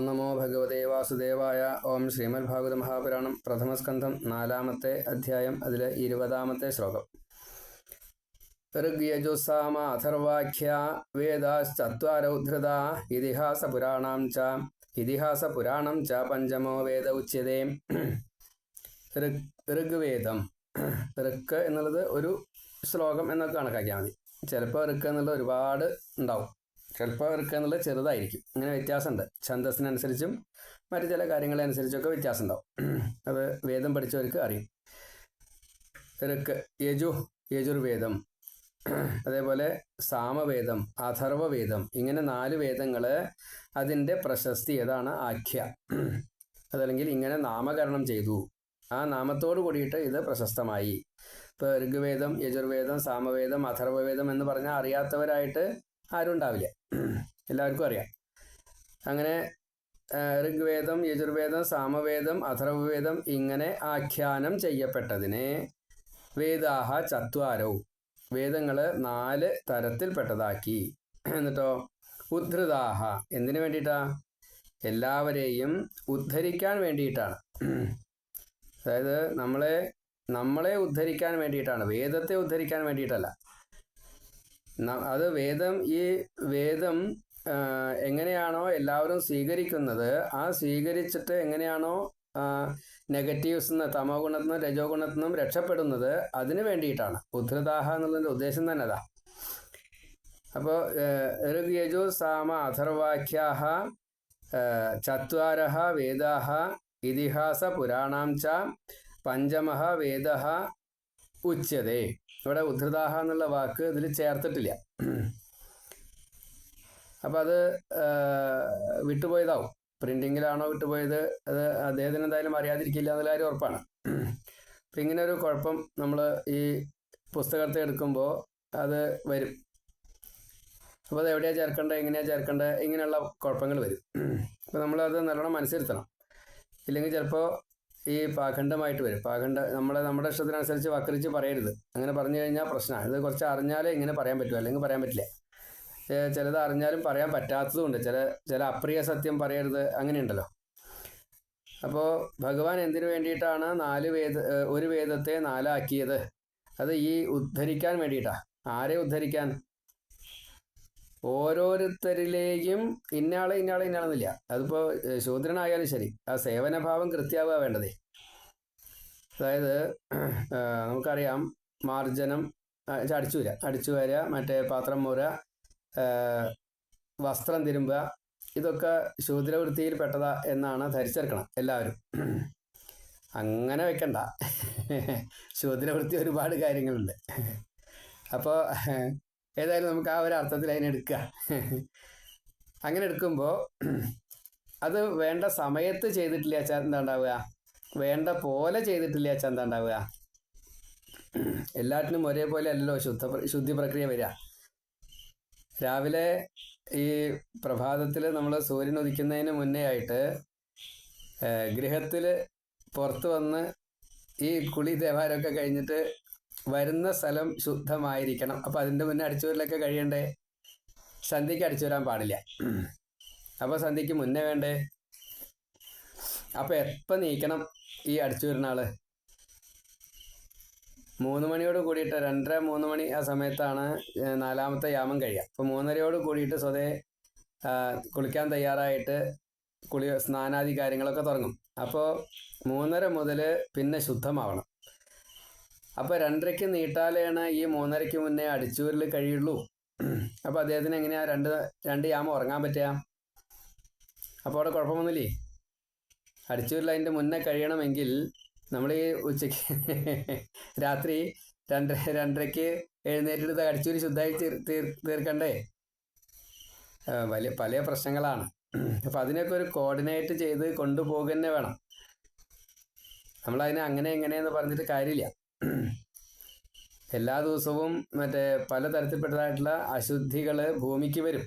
ഓം നമോ ഭഗവതേ വാസുദേവായ ഓം ശ്രീമദ് ഭാഗവത മഹാപുരാണം പ്രഥമസ്കന്ധം നാലാമത്തെ അധ്യായം അതിലെ ഇരുപതാമത്തെ ശ്ലോകം. ഋഗ്യജുസാമ വേദാശ്ചരൗധൃത ഇതിഹാസ ഇതിഹാസപുരാണം ച ഇതിഹാസപുരാണം ച പഞ്ചമോ വേദ ഉച്യതേ. ഋഗ് ഋഗ്വേദം. ഋക്ക് എന്നുള്ളത് ഒരു ശ്ലോകം എന്നൊക്കെ കണക്കാക്കിയാൽ മതി. ചിലപ്പോൾ ഋക്ക് എന്നുള്ളത് ഒരുപാട് ഉണ്ടാവും. ചിലപ്പോൾ അവർക്ക് എന്നുള്ളത് ചെറുതായിരിക്കും. അങ്ങനെ വ്യത്യാസമുണ്ട്. ഛന്തസ്സിനനുസരിച്ചും മറ്റു ചില കാര്യങ്ങളനുസരിച്ചൊക്കെ വ്യത്യാസം ഉണ്ടാവും അത് വേദം പഠിച്ചവർക്ക് അറിയും. ഋക്ക് യജു യജുർവേദം. അതേപോലെ സാമവേദം അഥർവവേദം. ഇങ്ങനെ നാല് വേദങ്ങൾ അതിന്റെ പ്രശസ്തി ഏതാണ്? ആഖ്യ. അതല്ലെങ്കിൽ ഇങ്ങനെ നാമകരണം ചെയ്തു. ആ നാമത്തോട് കൂടിയിട്ട് ഇത് പ്രശസ്തമായി. ഇപ്പോൾ ഋഗ്വേദം യജുർവേദം സാമവേദം അഥർവവേദം എന്ന് പറഞ്ഞാൽ അറിയാത്തവരായിട്ട് ആരും ഉണ്ടാവില്ല. എല്ലാവർക്കും അറിയാം. അങ്ങനെ ഋഗ്വേദം യജുർവേദം സാമവേദം അഥർവവേദം ഇങ്ങനെ ആഖ്യാനം ചെയ്യപ്പെട്ടതിനെ വേദാഹ ചത്വാരവും വേദങ്ങൾ നാല് തരത്തിൽപ്പെട്ടതാക്കി. എന്നിട്ടോ? ഉദ്ധൃതാഹ. എന്തിനു വേണ്ടിയിട്ടാ? എല്ലാവരെയും ഉദ്ധരിക്കാൻ വേണ്ടിയിട്ടാണ്. അതായത് നമ്മളെ നമ്മളെ ഉദ്ധരിക്കാൻ വേണ്ടിയിട്ടാണ്. വേദത്തെ ഉദ്ധരിക്കാൻ വേണ്ടിയിട്ടല്ല. അത് വേദം ഈ വേദം എങ്ങനെയാണോ എല്ലാവരും സ്വീകരിക്കുന്നത് ആ സ്വീകരിച്ചിട്ട് എങ്ങനെയാണോ നെഗറ്റീവ്സ് നിന്ന് തമോ ഗുണത്തിൽ നിന്നും രജോ ഗുണത്തിൽ നിന്നും രക്ഷപ്പെടുന്നത് അതിന് വേണ്ടിയിട്ടാണ്. ഉദ്ധൃതാഹ എന്നുള്ളതിന്റെ ഉദ്ദേശം തന്നെ അതാ അപ്പോൾ ഋഗ്യജു സാമ അഥർവാഖ്യാഹ ചത്വാരഹ വേദാഹ ഇതിഹാസ പുരാണാം ച പഞ്ചമഹ വേദ ഉച്യതേ. ഇവിടെ ഉദ്ധൃതാഹ എന്നുള്ള വാക്ക് ഇതിൽ ചേർത്തിട്ടില്ല. അപ്പം അത് വിട്ടുപോയതാവും. പ്രിന്റിങ്ങിലാണോ വിട്ടുപോയത്? അത് അദ്ദേഹത്തിന് എന്തായാലും അറിയാതിരിക്കില്ല എന്നുള്ള കാര്യം ഉറപ്പാണ്. അപ്പം ഇങ്ങനെ ഒരു കുഴപ്പം നമ്മൾ ഈ പുസ്തകത്തെ എടുക്കുമ്പോൾ അത് വരും. അപ്പോൾ അത് എവിടെയാണ് ചേർക്കേണ്ടത് എങ്ങനെയാണ് ചേർക്കേണ്ടത് ഇങ്ങനെയുള്ള കുഴപ്പങ്ങൾ വരും. അപ്പോൾ നമ്മളത് നല്ലോണം മനസ്സിരുത്തണം. ഇല്ലെങ്കിൽ ചിലപ്പോൾ ഈ പാഖണ്ഡമായിട്ട് വരും. പാഖണ്ഡ നമ്മളെ നമ്മുടെ ഇഷ്ടത്തിനനുസരിച്ച് വക്രിച്ച് പറയരുത്. അങ്ങനെ പറഞ്ഞു കഴിഞ്ഞാൽ പ്രശ്നമാണ്. ഇത് കുറച്ച് അറിഞ്ഞാലേ ഇങ്ങനെ പറയാൻ പറ്റൂ അല്ലെങ്കിൽ പറയാൻ പറ്റില്ല. ചിലത് അറിഞ്ഞാലും പറയാൻ പറ്റാത്തതുമുണ്ട്. ചില ചില അപ്രിയ സത്യം പറയരുത് അങ്ങനെയുണ്ടല്ലോ. അപ്പോൾ ഭഗവാൻ എന്തിനു വേണ്ടിയിട്ടാണ് നാല് വേദ ഒരു വേദത്തെ നാലാക്കിയത്? അത് ഈ ഉദ്ധരിക്കാൻ വേണ്ടിയിട്ടാണ് ആരെ ഉദ്ധരിക്കാൻ? ഓരോരുത്തരിലെയും ഇന്നയാളെ ഇന്നയാളെ ഇന്നയാളെന്നില്ല അതിപ്പോ ശൂദ്രനായാലും ശരി. ആ സേവനഭാവം കൃത്യാവുക വേണ്ടതേ. അതായത് നമുക്കറിയാം മാർജനം അടിച്ചു വരിക അടിച്ചു വരിക മറ്റേ പാത്രം മൂര വസ്ത്രം തിരുമ്പുക ഇതൊക്കെ ശൂദ്രവൃത്തിയിൽ പെട്ടതാ എന്നാണ് ധരിച്ചെടുക്കണം എല്ലാവരും. അങ്ങനെ വെക്കണ്ട. ശൂദ്രവൃത്തി ഒരുപാട് കാര്യങ്ങളുണ്ട്. അപ്പോൾ ഏതായാലും നമുക്ക് ആ ഒരു അർത്ഥത്തിൽ അതിനെ എടുക്കുക അങ്ങനെ എടുക്കുമ്പോൾ അത് വേണ്ട സമയത്ത് ചെയ്തിട്ടില്ല വെച്ചാൽ എന്താ ഉണ്ടാവുക വേണ്ട പോലെ ചെയ്തിട്ടില്ല വെച്ചാൽ എന്താ ഉണ്ടാവുക എല്ലാറ്റിനും ഒരേപോലെ അല്ലല്ലോ ശുദ്ധ ശുദ്ധി പ്രക്രിയ വരിക. രാവിലെ ഈ പ്രഭാതത്തിൽ നമ്മൾ സൂര്യൻ ഉദിക്കുന്നതിന് മുന്നേ ആയിട്ട് ഗൃഹത്തിൽ പുറത്ത് വന്ന് ഈ കുളി ദേവാരമൊക്കെ കഴിഞ്ഞിട്ട് വരുന്ന സ്ഥലം ശുദ്ധമായിരിക്കണം. അപ്പം അതിന്റെ മുന്നേ അടിച്ചുവരലൊക്കെ കഴിയണ്ടേ? സന്ധ്യയ്ക്ക് അടിച്ചു വരാൻ പാടില്ല. അപ്പോൾ സന്ധ്യയ്ക്ക് മുന്നേ വേണ്ടേ? അപ്പോൾ എപ്പോൾ നീക്കണം ഈ അടിച്ചു വരുന്ന ആൾ? മൂന്ന് മണിയോട് കൂടിയിട്ട് രണ്ടര മൂന്ന് മണി ആ സമയത്താണ് നാലാമത്തെ യാമം കഴിയുക. അപ്പോൾ മൂന്നരയോട് കൂടിയിട്ട് സ്വതേ കുളിക്കാൻ തയ്യാറായിട്ട് കുളി സ്നാനാദി കാര്യങ്ങളൊക്കെ തുടങ്ങും. അപ്പോൾ മൂന്നര മുതൽ പിന്നെ ശുദ്ധമാവണം. അപ്പോൾ രണ്ടരയ്ക്ക് നീട്ടാലാണ് ഈ മൂന്നരയ്ക്ക് മുന്നേ അടിച്ചൂരിൽ കഴിയുള്ളൂ. അപ്പോൾ അദ്ദേഹത്തിന് എങ്ങനെയാ രണ്ട് രണ്ട് യാമ ഉറങ്ങാൻ പറ്റുക? അപ്പോൾ അവിടെ കുഴപ്പമൊന്നുമില്ലേ? അടിച്ചൂരിൽ അതിന്റെ മുന്നേ കഴിയണമെങ്കിൽ നമ്മൾ ഈ ഉച്ചയ്ക്ക് രാത്രി രണ്ടര രണ്ടരയ്ക്ക് എഴുന്നേറ്റെടുത്ത് അടിച്ചൂരി ശുദ്ധമായി തീർ തീർ തീർക്കണ്ടേ? വലിയ പല പ്രശ്നങ്ങളാണ്. അപ്പം അതിനൊക്കെ ഒരു കോർഡിനേറ്റ് ചെയ്ത് കൊണ്ടുപോകുക തന്നെ വേണം. നമ്മളതിനെ അങ്ങനെ എങ്ങനെയെന്ന് പറഞ്ഞിട്ട് കാര്യമില്ല. എല്ലാ ദിവസവും മറ്റേ പലതരത്തിൽപ്പെട്ടതായിട്ടുള്ള അശുദ്ധികൾ ഭൂമിക്ക് വരും.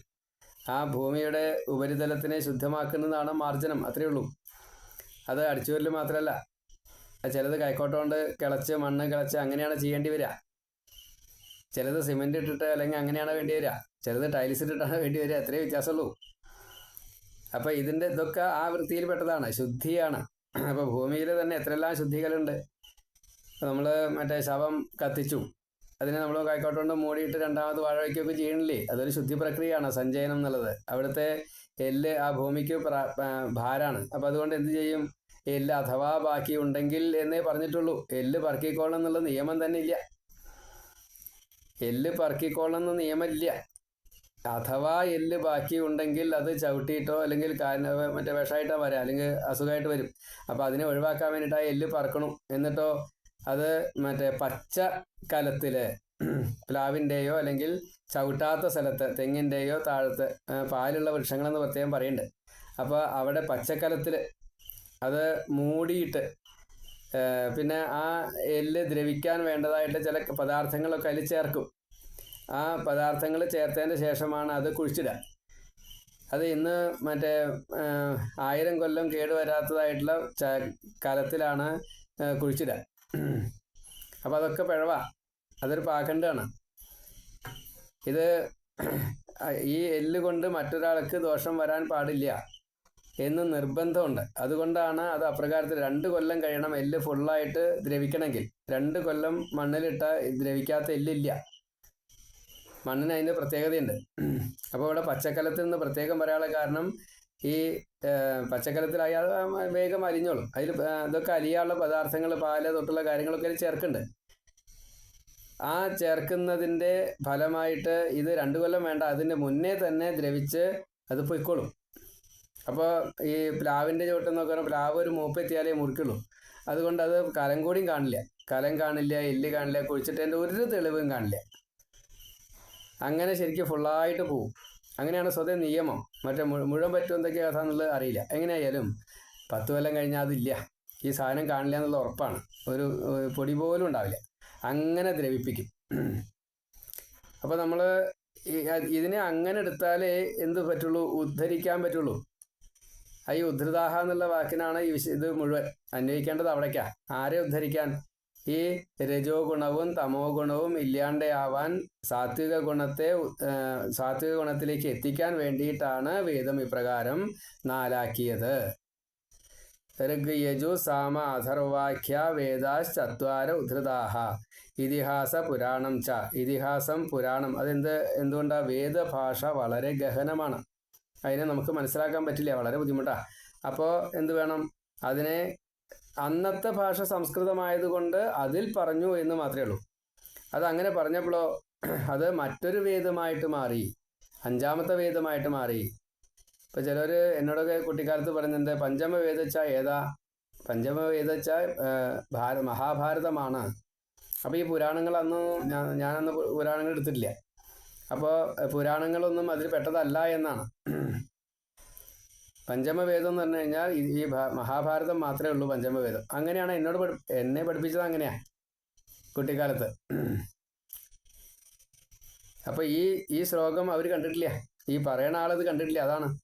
ആ ഭൂമിയുടെ ഉപരിതലത്തിനെ ശുദ്ധമാക്കുന്നതാണ് മാർജനം അത്രയേ ഉള്ളൂ. അത് അടിച്ചുവരൽ മാത്രമല്ല ചിലത് കൈക്കോട്ട കൊണ്ട് കിളച്ച് മണ്ണ് കിളച്ച് അങ്ങനെയാണ് ചെയ്യേണ്ടി വരിക. ചിലത് സിമെന്റ് ഇട്ടിട്ട് അല്ലെങ്കിൽ അങ്ങനെയാണ് വേണ്ടി വരിക. ചിലത് ടൈൽസ് ഇട്ടിട്ടാണ് വേണ്ടി വരിക. അത്രേ വ്യത്യാസമുള്ളൂ. അപ്പം ഇതിന്റെ ഇതൊക്കെ ആ വൃത്തിയിൽപ്പെട്ടതാണ്. ശുദ്ധിയാണ്. അപ്പോൾ ഭൂമിയിൽ തന്നെ എത്രയെല്ലാം ശുദ്ധികളുണ്ട്. നമ്മൾ മറ്റേ ശവം കത്തിച്ചു. അതിനെ നമ്മൾ കൈക്കോട്ടുകൊണ്ട് മൂടിയിട്ട് രണ്ടാമത് വാഴ വയ്ക്കുകയൊക്കെ ചെയ്യണില്ലേ? അതൊരു ശുദ്ധി പ്രക്രിയയാണ് സഞ്ചയനം എന്നുള്ളത്. അവിടുത്തെ എല്ല് ആ ഭൂമിക്ക് ഭാരാണ്. അപ്പം അതുകൊണ്ട് എന്ത് ചെയ്യും? എല്ല് അഥവാ ബാക്കി ഉണ്ടെങ്കിൽ എന്നേ പറഞ്ഞിട്ടുള്ളൂ. എല്ല് പറക്കിക്കോളണം എന്നുള്ള നിയമം തന്നെ ഇല്ല. എല്ല് പറക്കിക്കോളണം എന്ന നിയമമില്ല അഥവാ എല്ല് ബാക്കി ഉണ്ടെങ്കിൽ അത് ചവിട്ടിയിട്ടോ അല്ലെങ്കിൽ മറ്റേ വിഷമായിട്ടോ വരാം അല്ലെങ്കിൽ അസുഖമായിട്ട് വരും. അപ്പോൾ അതിനെ ഒഴിവാക്കാൻ വേണ്ടിയിട്ട് ആ എല്ല് പറക്കണം. എന്നിട്ടോ അത് മറ്റേ പച്ച കലത്തിലെ പ്ലാവിന്റെയോ അല്ലെങ്കിൽ ചവിട്ടാത്ത സ്ഥലത്ത് തെങ്ങിന്റെയോ താഴത്ത് പാലുള്ള വൃക്ഷങ്ങളെന്ന് പ്രത്യേകം പറയുന്നുണ്ട് അപ്പോൾ അവിടെ പച്ചക്കലത്തിൽ അത് മൂടിയിട്ട് പിന്നെ ആ എല്ല് ദ്രവിക്കാൻ വേണ്ടതായിട്ട് ചില പദാർത്ഥങ്ങളൊക്കെ അതിൽ ചേർക്കും. ആ പദാർത്ഥങ്ങൾ ചേർത്തതിന് ശേഷമാണ് അത് കുഴിച്ചിടുക. അത് ഇന്ന് മറ്റേ ആയിരം കൊല്ലം കേടുവരാത്തതായിട്ടുള്ള ച കലത്തിലാണ് കുഴിച്ചിടുക. അപ്പോൾ അതൊക്കെ പിഴവാ. അതൊരു പാകണ്ടാണ് ഇത് ഈ എല്ല് കൊണ്ട് മറ്റൊരാൾക്ക് ദോഷം വരാൻ പാടില്ല എന്ന് നിർബന്ധമുണ്ട്. അതുകൊണ്ടാണ് അത് അപ്രകാരത്തിൽ രണ്ട് കൊല്ലം കഴിയണം എല്ല് ഫുള്ളായിട്ട് ദ്രവിക്കണമെങ്കിൽ. രണ്ട് കൊല്ലം മണ്ണിലിട്ട ദ്രവിക്കാത്ത എല്ലില്ല. മണ്ണിന് അതിന്റെ പ്രത്യേകതയുണ്ട്. അപ്പോൾ ഇവിടെ പച്ചക്കലത്തിൽ നിന്ന് പ്രത്യേകം പറയാനുള്ള കാരണം ഈ പച്ചക്കലത്തിലായി അത് വേഗം അരിഞ്ഞോളും. അതിൽ ഇതൊക്കെ അരിയാനുള്ള പദാർത്ഥങ്ങൾ പാൽ തൊട്ടുള്ള കാര്യങ്ങളൊക്കെ അതിൽ ചേർക്കുന്നുണ്ട്. ആ ചേർക്കുന്നതിന്റെ ഫലമായിട്ട് ഇത് രണ്ടു കൊല്ലം വേണ്ട അതിന്റെ മുന്നേ തന്നെ ദ്രവിച്ച് അത് പൊയ്ക്കോളും. അപ്പോൾ ഈ പ്ലാവിന്റെ ചോട്ടെന്നൊക്കെ പറഞ്ഞാൽ പ്ലാവ് ഒരു മൂപ്പെത്തിയാലേ മുറിക്കുള്ളൂ. അതുകൊണ്ട് അത് കലം കൂടിയും കാണില്ല. കലം കാണില്ല എല്ല് കാണില്ല കുഴിച്ചിട്ട് അതിന്റെ ഒരു തെളിവും കാണില്ല. അങ്ങനെ ശരിക്കും ഫുള്ളായിട്ട് പോവും. അങ്ങനെയാണ് സ്വതേ നിയമം. മറ്റേ മുഴു മുഴുവൻ പറ്റും എന്തൊക്കെയാ കഥ എന്നുള്ളത് അറിയില്ല. എങ്ങനെയായാലും പത്ത് കൊല്ലം കഴിഞ്ഞാൽ അതില്ല. ഈ സാധനം കാണില്ല എന്നുള്ള ഉറപ്പാണ്. ഒരു പൊടി പോലും ഉണ്ടാവില്ല. അങ്ങനെ ദ്രവിപ്പിക്കും. അപ്പോൾ നമ്മൾ ഇതിനെ അങ്ങനെ എടുത്താലേ എന്ത് പറ്റുള്ളൂ? ഉദ്ധരിക്കാൻ പറ്റുള്ളൂ. ഈ ഉദ്ധൃതാഹ എന്നുള്ള വാക്കിനാണ് ഈ ഇത് മുഴുവൻ അന്വയിക്കേണ്ടത് അവിടേക്കാ. ആരെ ഉദ്ധരിക്കാൻ? ഈ രജോ ഗുണവും തമോ ഗുണവും ഇല്ലാണ്ടാവാൻ സാത്വിക ഗുണത്തെ സാത്വിക ഗുണത്തിലേക്ക് എത്തിക്കാൻ വേണ്ടിയിട്ടാണ് വേദം ഇപ്രകാരം നാലാക്കിയത്. ഋഗ് യജു സാമ അഥർവാഖ്യ വേദാശ്ചത്വാര ഉദ്ധൃതാഹ. ഇതിഹാസ പുരാണം ച. ഇതിഹാസം പുരാണം. അതെന്ത് എന്തുകൊണ്ടാണ് വേദഭാഷ വളരെ ഗഹനമാണ്. അതിനെ നമുക്ക് മനസ്സിലാക്കാൻ പറ്റില്ല. വളരെ ബുദ്ധിമുട്ടാണ് അപ്പോൾ എന്ത് വേണം? അതിനെ അന്നത്തെ ഭാഷ സംസ്കൃതമായതുകൊണ്ട് അതിൽ പറഞ്ഞു എന്ന് മാത്രമേ ഉള്ളൂ. അത് അങ്ങനെ പറഞ്ഞപ്പോഴോ അത് മറ്റൊരു വേദമായിട്ട് മാറി അഞ്ചാമത്തെ വേദമായിട്ട് മാറി. ഇപ്പം ചിലർ എന്നോടൊക്കെ കുട്ടിക്കാലത്ത് പറയുന്നുണ്ട് പഞ്ചമ വേദച്ച ഏതാ? പഞ്ചമ വേദച്ച ഭാര മഹാഭാരതമാണ്. അപ്പോൾ ഈ പുരാണങ്ങൾ അന്ന് ഞാൻ ഞാനന്ന് പുരാണങ്ങൾ എടുത്തിട്ടില്ല. അപ്പോൾ പുരാണങ്ങളൊന്നും അതിൽ പെട്ടതല്ല എന്നാണ്. പഞ്ചമവേദം എന്ന് പറഞ്ഞു കഴിഞ്ഞാൽ ഈ- മഹാഭാരതം മാത്രമേ ഉള്ളൂ പഞ്ചമവേദം. അങ്ങനെയാണ് എന്നോട് എന്നെ പഠിപ്പിച്ചത് അങ്ങനെയാ കുട്ടിക്കാലത്ത്. അപ്പൊ ഈ ഈ ശ്ലോകം അവർ കണ്ടിട്ടില്ല. ഈ പറയണ ആളത് കണ്ടിട്ടില്ല അതാണ്.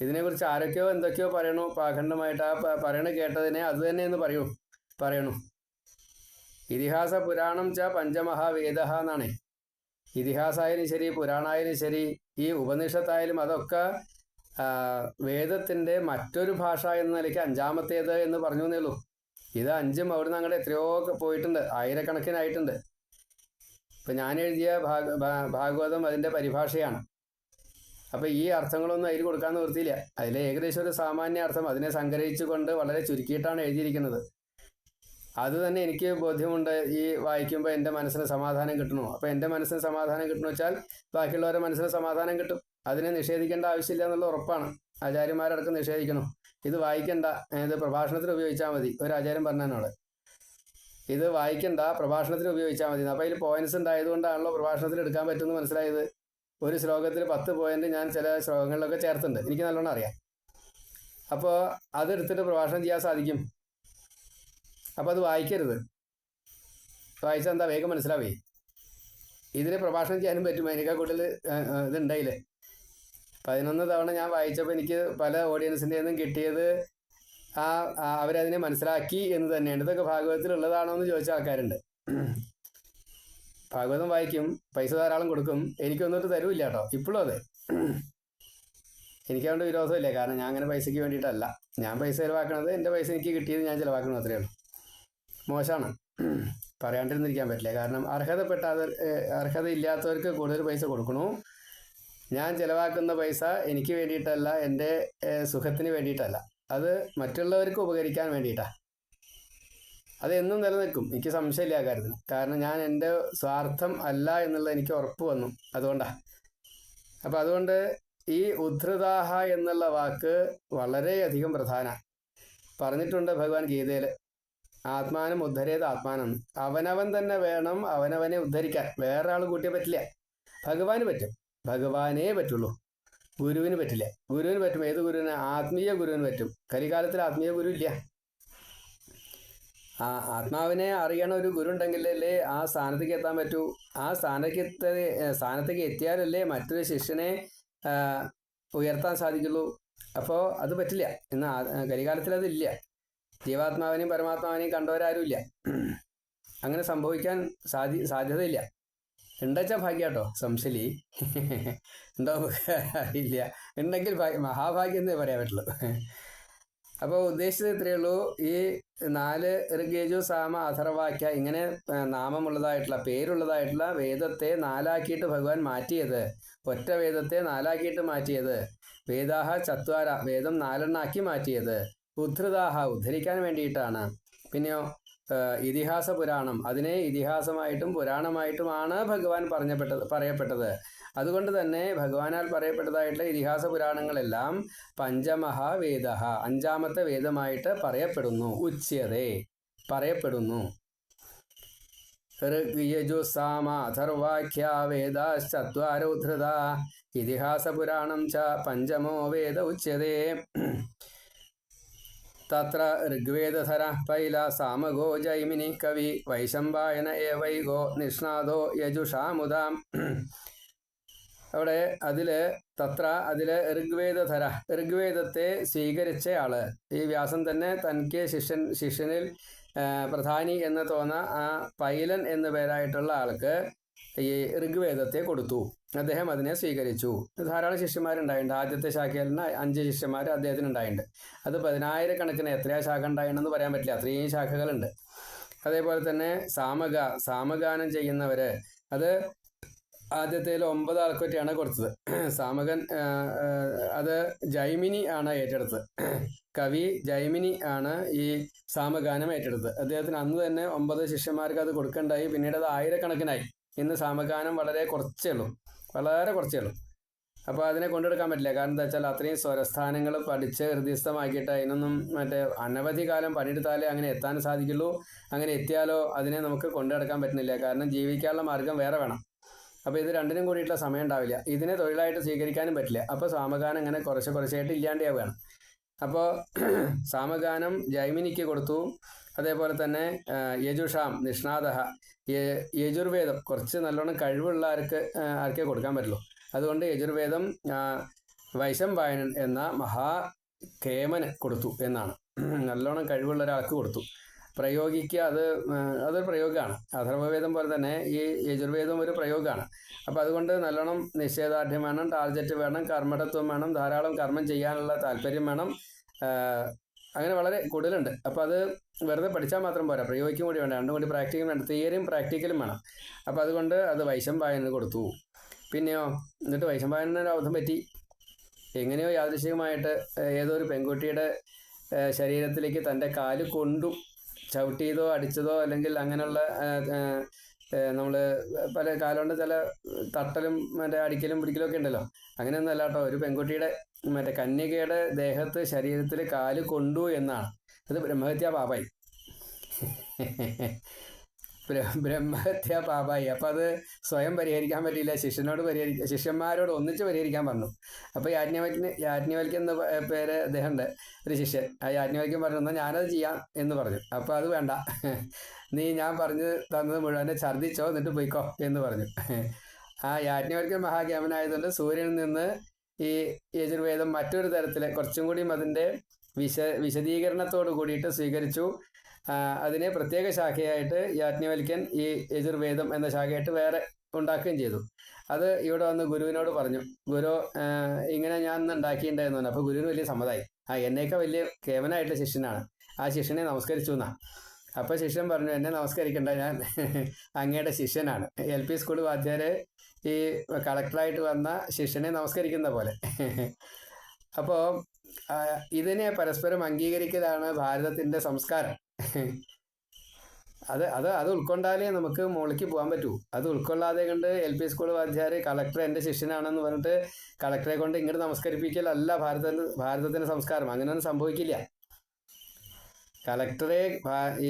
ഇതിനെക്കുറിച്ച് ആരൊക്കെയോ എന്തൊക്കെയോ പറയണു. പാഖണ്ഡമായിട്ട് ആ പറയണ കേട്ടതിനെ അത് തന്നെ എന്ന് പറയൂ പറയണു. ഇതിഹാസ പുരാണം ച പഞ്ചമഹാവേദ എന്നാണ്. ഇതിഹാസായാലും ശരി പുരാണായാലും ശരി ഈ ഉപനിഷത്തായാലും അതൊക്കെ വേദത്തിന്റെ മറ്റൊരു ഭാഷ എന്ന നിലയ്ക്ക് അഞ്ചാമത്തേത് എന്ന് പറഞ്ഞു എന്നേയുള്ളൂ ഇത് അഞ്ചും അവിടുന്ന് അങ്ങോട്ട് എത്രയോ പോയിട്ടുണ്ട്. ആയിരക്കണക്കിനായിട്ടുണ്ട് ഇപ്പം ഞാൻ എഴുതിയ ഭാഗ ഭാഗവതം അതിന്റെ പരിഭാഷയാണ്. അപ്പോൾ ഈ അർത്ഥങ്ങളൊന്നും അതിൽ കൊടുക്കാൻ നിർത്തിയില്ല അതിലെ ഏകദേശം ഒരു സാമാന്യ അർത്ഥം. അതിനെ സംഗ്രഹിച്ചുകൊണ്ട് വളരെ ചുരുക്കിയിട്ടാണ് എഴുതിയിരിക്കുന്നത്. അത് തന്നെ എനിക്ക് ബോധ്യമുണ്ട് ഈ വായിക്കുമ്പോൾ എന്റെ മനസ്സിന് സമാധാനം കിട്ടണോ? അപ്പോൾ എന്റെ മനസ്സിന് സമാധാനം കിട്ടണമെന്ന് വെച്ചാൽ ബാക്കിയുള്ളവരുടെ മനസ്സിന് സമാധാനം കിട്ടും. അതിനെ നിഷേധിക്കേണ്ട ആവശ്യമില്ല എന്നുള്ള ഉറപ്പാണ്. ആചാര്യന്മാരടക്കം നിഷേധിക്കണം. ഇത് വായിക്കണ്ട. ഇത് പ്രഭാഷണത്തിന് ഉപയോഗിച്ചാൽ മതി. ഒരു ആചാര്യം പറഞ്ഞതിനോട് ഇത് വായിക്കണ്ട പ്രഭാഷണത്തിന് ഉപയോഗിച്ചാൽ മതി. അപ്പോൾ അതിൽ പോയിന്റ്സ് ഉണ്ടായതുകൊണ്ടാണല്ലോ പ്രഭാഷണത്തിൽ എടുക്കാൻ പറ്റുമെന്ന് മനസ്സിലായത്. ഒരു ശ്ലോകത്തിൽ പത്ത് പോയിന്റ് ഞാൻ ചില ശ്ലോകങ്ങളിലൊക്കെ ചേർത്തുണ്ട് എനിക്ക് നല്ലോണം അറിയാം. അപ്പോൾ അതെടുത്തിട്ട് പ്രഭാഷണം ചെയ്യാൻ സാധിക്കും. അപ്പോൾ അത് വായിക്കരുത്. വായിച്ചാൽ എന്താ? വേഗം മനസ്സിലാവേ ഇതിന് പ്രഭാഷണം ചെയ്യാനും പറ്റും. അതിനേക്കാൾ കൂടുതൽ ഇതുണ്ടായില്ലേ പതിനൊന്ന് തവണ ഞാൻ വായിച്ചപ്പോൾ എനിക്ക് പല ഓഡിയൻസിന്റെ നിന്നും കിട്ടിയത് ആ അവരതിനെ മനസ്സിലാക്കി എന്ന് തന്നെയാണ് ഇതൊക്കെ ഭാഗവതത്തിൽ ഉള്ളതാണോ എന്ന് ചോദിച്ച ആൾക്കാരുണ്ട്. ഭാഗവതം വായിക്കും പൈസ ധാരാളം കൊടുക്കും. എനിക്കൊന്നിട്ട് തരൂല്ല കേട്ടോ. ഇപ്പോഴും അതെ. എനിക്കതുകൊണ്ട് വിരോധമില്ല. കാരണം ഞാൻ അങ്ങനെ പൈസയ്ക്ക് വേണ്ടിയിട്ടല്ല. ഞാൻ പൈസ ചിലവാക്കണത് എന്റെ പൈസ എനിക്ക് കിട്ടിയത് ഞാൻ ചിലവാക്കണം അത്രയേ ഉള്ളൂ. മോശമാണ്. പറയാണ്ടിരുന്നിരിക്കാൻ പറ്റില്ല. കാരണം അർഹതപ്പെട്ട അർഹതയില്ലാത്തവർക്ക് കൂടുതൽ പൈസ കൊടുക്കണു. ഞാൻ ചിലവാക്കുന്ന പൈസ എനിക്ക് വേണ്ടിയിട്ടല്ല എന്റെ സുഖത്തിന് വേണ്ടിയിട്ടല്ല. അത് മറ്റുള്ളവർക്ക് ഉപകരിക്കാൻ വേണ്ടിയിട്ടാണ് അത് എന്നും നിലനിൽക്കും. എനിക്ക് സംശയമില്ല ആ കാര്യത്തിൽ കാരണം ഞാൻ എന്റെ സ്വാർത്ഥം അല്ല എന്നുള്ളത് എനിക്ക് ഉറപ്പ് വന്നു അതുകൊണ്ടാണ് അപ്പം അതുകൊണ്ട് ഈ ഉദ്ധൃതാഹ എന്നുള്ള വാക്ക് വളരെയധികം പ്രധാന. പറഞ്ഞിട്ടുണ്ട് ഭഗവാൻ ഗീതയിൽ ആത്മാനം ഉദ്ധരേത് ആത്മാനം അവനവൻ തന്നെ വേണം അവനവനെ ഉദ്ധരിക്കാൻ. വേറെ ആൾ കൂട്ടിയേ പറ്റില്ല. ഭഗവാന് പറ്റും. ഭഗവാനേ പറ്റുള്ളൂ. ഗുരുവിന് പറ്റില്ല. ഗുരുവിന് പറ്റും. ഏത് ഗുരുവിന്? ആത്മീയ ഗുരുവിന് പറ്റും. കലികാലത്തിൽ ആത്മീയ ഗുരു ഇല്ല. ആ ആത്മാവിനെ അറിയണ ഒരു ഗുരു ഉണ്ടെങ്കിലല്ലേ ആ സ്ഥാനത്തേക്ക് എത്താൻ പറ്റൂ. ആ സ്ഥാനത്തേക്ക് എത്ത- സ്ഥാനത്തേക്ക് എത്തിയാലല്ലേ മറ്റൊരു ശിഷ്യനെ ഉയർത്താൻ സാധിക്കുള്ളൂ. അപ്പോൾ അത് പറ്റില്ല. ഇന്ന് കലികാലത്തിൽ അതില്ല ജീവാത്മാവിനെയും പരമാത്മാവിനെയും കണ്ടവരാരും ഇല്ല. അങ്ങനെ സംഭവിക്കാൻ സാധ്യ സാധ്യതയില്ല. ഉണ്ടച്ച ഭാഗ്യാട്ടോ? സംശലി ഉണ്ടോ ഇല്ല അറിയില്ല. ഉണ്ടെങ്കിൽ ഭാഗ്യ- മഹാഭാഗ്യം എന്നേ പറയാൻ പറ്റുള്ളൂ അപ്പോൾ ഉദ്ദേശിച്ചത് ഇത്രയേ ഉള്ളൂ. ഈ നാല് ഋഗേജു സാമ അഥർവാക്യ ഇങ്ങനെ നാമമുള്ളതായിട്ടുള്ള പേരുള്ളതായിട്ടുള്ള വേദത്തെ നാലാക്കിയിട്ട് ഭഗവാൻ മാറ്റിയത്. ഒറ്റ വേദത്തെ നാലാക്കിയിട്ട് മാറ്റിയത്. വേദാഹ ചത്വാര വേദം നാലെണ്ണാക്കി മാറ്റിയത്. ഉദ്ധൃതാഹ ഉദ്ധരിക്കാൻ വേണ്ടിയിട്ടാണ്. പിന്നെയോ ഇതിഹാസ പുരാണം. അതിനെ ഇതിഹാസമായിട്ടും പുരാണമായിട്ടുമാണ് ഭഗവാൻ പറഞ്ഞപ്പെട്ടത് പറയപ്പെട്ടത്. അതുകൊണ്ട് തന്നെ ഭഗവാനാൽ പറയപ്പെട്ടതായിട്ടുള്ള ഇതിഹാസ പുരാണങ്ങളെല്ലാം പഞ്ചമഹാവേദ അഞ്ചാമത്തെ വേദമായിട്ട് പറയപ്പെടുന്നു. ഉച്യതേ പറയപ്പെടുന്നു. ഇതിഹാസ പുരാണം ച പഞ്ചമോ വേദ ഉച്യതേ. തത്ര ഋഗ്വേദധര പൈല സാമഗോ ജൈമിനി കവി വൈശമ്പായന ഏവൈഗോ നിഷ്ണാദോ യജുഷാമുദാം അവിടെ അതിൽ തത്ര അതിലെ ഋഗ്വേദധര ഋഗ്വേദത്തെ സ്വീകരിച്ച ആൾ. ഈ വ്യാസൻ തന്നെ തനിക്ക് ശിഷ്യൻ ശിഷ്യനിൽ പ്രധാനി എന്ന് തോന്ന ആ പൈലൻ എന്ന പേരായിട്ടുള്ള ആൾക്ക് ഈ ഋഗ്വേദത്തെ കൊടുത്തു. അദ്ദേഹം അതിനെ സ്വീകരിച്ചു. ധാരാളം ശിഷ്യന്മാരുണ്ടായിട്ടുണ്ട്. ആദ്യത്തെ ശാഖയിൽ നിന്ന് അഞ്ച് ശിഷ്യന്മാർ അദ്ദേഹത്തിന് ഉണ്ടായിട്ടുണ്ട് അത് പതിനായിരക്കണക്കിന് എത്രയാ ശാഖ ഉണ്ടായിട്ടുണ്ടെന്ന് പറയാൻ പറ്റില്ല. അത്രയും ശാഖകളുണ്ട്. അതേപോലെ തന്നെ സാമഗ സാമഗാനം ചെയ്യുന്നവര് അത് ആദ്യത്തേൽ ഒമ്പത് ആൾക്കൊറ്റയാണ് കൊടുത്തത്. സാമകൻ അത് ജൈമിനി ആണ് ഏറ്റെടുത്തത്. കവി ജൈമിനി ആണ് ഈ സാമഗാനം ഏറ്റെടുത്തത്. അദ്ദേഹത്തിന് അന്ന് തന്നെ ഒമ്പത് ശിഷ്യന്മാർക്ക് അത് കൊടുക്കണ്ടായി. പിന്നീട് അത് ആയിരക്കണക്കിനായി. ഇന്ന് സാമഗാനം വളരെ കുറച്ചേ ഉള്ളൂ. വളരെ കുറച്ചേ ഉള്ളൂ അപ്പോൾ അതിനെ കൊണ്ടെടുക്കാൻ പറ്റില്ല. കാരണം എന്താ വെച്ചാൽ അത്രയും സ്വരസ്ഥാനങ്ങൾ പഠിച്ച് ഹൃദയസ്ഥമാക്കിയിട്ട് അതിനൊന്നും മറ്റേ അനവധി കാലം പണിയെടുത്താലേ അങ്ങനെ എത്താൻ സാധിക്കുള്ളൂ. അങ്ങനെ എത്തിയാലോ അതിനെ നമുക്ക് കൊണ്ടുനടക്കാൻ പറ്റുന്നില്ല. കാരണം ജീവിക്കാനുള്ള മാർഗം വേറെ വേണം. അപ്പോൾ ഇത് രണ്ടിനും കൂടിയിട്ടുള്ള സമയം ഉണ്ടാവില്ല. ഇതിനെ തൊഴിലായിട്ട് സ്വീകരിക്കാനും പറ്റില്ല. അപ്പോൾ സാമഗാനം ഇങ്ങനെ കുറച്ച് കുറച്ചായിട്ട് ഇല്ലാണ്ടാവുകയാണ്. അപ്പോൾ സാമഗാനം ജൈമിനിക്ക് കൊടുത്തു. അതേപോലെ തന്നെ യജുഷാം നിഷ്ണാദ യജുർവേദം കുറച്ച് നല്ലോണം കഴിവുള്ള ആർക്ക് ആർക്കേ കൊടുക്കാൻ പറ്റുള്ളൂ. അതുകൊണ്ട് യജുർവേദം വൈശം വായനൻ എന്ന മഹാ കേമന് കൊടുത്തു എന്നാണ്. നല്ലോണം കഴിവുള്ള ഒരാൾക്ക് കൊടുത്തു. പ്രയോഗിക്കുക അത് അതൊരു പ്രയോഗമാണ് അഥർവവേദം പോലെ തന്നെ ഈ യജുർവേദം ഒരു പ്രയോഗമാണ് അപ്പോൾ അതുകൊണ്ട് നല്ലോണം നിശ്ചയദാർഢ്യം വേണം ടാർജറ്റ് വേണം കർമ്മടത്വം വേണം ധാരാളം കർമ്മം ചെയ്യാനുള്ള താല്പര്യം വേണം. അങ്ങനെ വളരെ കൂടുതലുണ്ട്. അപ്പോൾ അത് വെറുതെ പഠിച്ചാൽ മാത്രം പോരാ. പ്രയോഗിക്കും കൂടി വേണം രണ്ടും കൂടി പ്രാക്ടിക്കലും വേണം തിയറിയും പ്രാക്ടിക്കലും വേണം. അപ്പോൾ അതുകൊണ്ട് അത് വൈശംപായനന് കൊടുത്തു. പിന്നെയോ? എന്നിട്ട് വൈശംപായനന് ഒരു അബദ്ധം പറ്റി. എങ്ങനെയോ യാദൃശികമായിട്ട് ഏതോ ഒരു പെൺകുട്ടിയുടെ ശരീരത്തിലേക്ക് തന്റെ കാൽ കൊണ്ടും ചവിട്ടിയതോ അടിച്ചതോ അല്ലെങ്കിൽ അങ്ങനെയുള്ള നമ്മൾ പല കാലുകൊണ്ട് ചില തട്ടലും മറ്റേ അടിക്കലും പിടിക്കലും ഒക്കെ ഉണ്ടല്ലോ. അങ്ങനെയൊന്നും അല്ല കേട്ടോ. ഒരു പെൺകുട്ടിയുടെ മറ്റേ കന്യകയുടെ ദേഹത്ത് ശരീരത്തിൽ കാൽ കൊണ്ടു എന്നാണ്. അത് ബ്രഹ്മഹത്യാ പാപായി. ബ്ര- ബ്രഹ്മഹത്യാ പാപായി. അപ്പം അത് സ്വയം പരിഹരിക്കാൻ പറ്റിയില്ല. ശിഷ്യനോട് പരിഹരിക്കാൻ ശിഷ്യന്മാരോട് ഒന്നിച്ച് പരിഹരിക്കാൻ പറഞ്ഞു. അപ്പോൾ യാജ്ഞവൽക്കിന് യാജ്ഞവൽക്കൻ എന്ന പേര് അദ്ദേഹമുണ്ട്. ഒരു ശിഷ്യൻ. ആ യാജ്ഞവൽക്കൻ പറഞ്ഞു എന്നാൽ ഞാനത് ചെയ്യാം എന്ന് പറഞ്ഞു. അപ്പോൾ അത് വേണ്ട. നീ ഞാൻ പറഞ്ഞു തന്നത് മുഴുവനെ ഛർദ്ദിച്ചോ എന്നിട്ട് പോയിക്കോ എന്ന് പറഞ്ഞു. ആ യാജ്ഞവൽക്കൻ മഹാഗ്യാമനായതുകൊണ്ട് സൂര്യനിൽ നിന്ന് ഈ യജുർവേദം മറ്റൊരു തരത്തിൽ കുറച്ചും കൂടിയും അതിന്റെ വിശ വിശദീകരണത്തോട് കൂടിയിട്ട് സ്വീകരിച്ചു. അതിനെ പ്രത്യേക ശാഖയായിട്ട് യാജ്ഞവൽക്കൻ ഈ യജുർവേദം എന്ന ശാഖയായിട്ട് വേറെ ഉണ്ടാക്കുകയും ചെയ്തു. അത് ഇവിടെ വന്ന് ഗുരുവിനോട് പറഞ്ഞു ഗുരു ഇങ്ങനെ ഞാൻ ഉണ്ടാക്കിയിട്ടുണ്ടായിരുന്നു. അപ്പോൾ ഗുരുവിന് വലിയ സമ്മതായി. ആ എന്നേക്കാൾ വലിയ കേവനായിട്ടുള്ള ശിഷ്യനാണ്. ആ ശിഷ്യനെ നമസ്കരിച്ചു എന്നാ. അപ്പോൾ ശിഷ്യൻ പറഞ്ഞു എന്നെ നമസ്കരിക്കണ്ട ഞാൻ അങ്ങയുടെ ശിഷ്യനാണ്. എൽ പി സ്കൂൾ വാദ്യാര് ഈ കളക്ടറായിട്ട് വന്ന ശിഷ്യനെ നമസ്കരിക്കുന്ന പോലെ. അപ്പോൾ ഇതിനെ പരസ്പരം അംഗീകരിക്കലാണ് ഭാരതത്തിന്റെ സംസ്കാരം. അത് അത് അത് ഉൾക്കൊണ്ടാലേ നമുക്ക് മുകളിലേക്ക് പോകാൻ പറ്റൂ. അത് ഉൾക്കൊള്ളാതെ കണ്ട് എൽ പി സ്കൂൾ വാദ്യാർ കളക്ടർ എന്റെ ശിഷ്യനാണെന്ന് പറഞ്ഞിട്ട് കളക്ടറെ കൊണ്ട് ഇങ്ങോട്ട് നമസ്കരിപ്പിക്കലല്ല ഭാരത ഭാരതത്തിന്റെ സംസ്കാരം. അങ്ങനെയൊന്നും സംഭവിക്കില്ല. കളക്ടറെ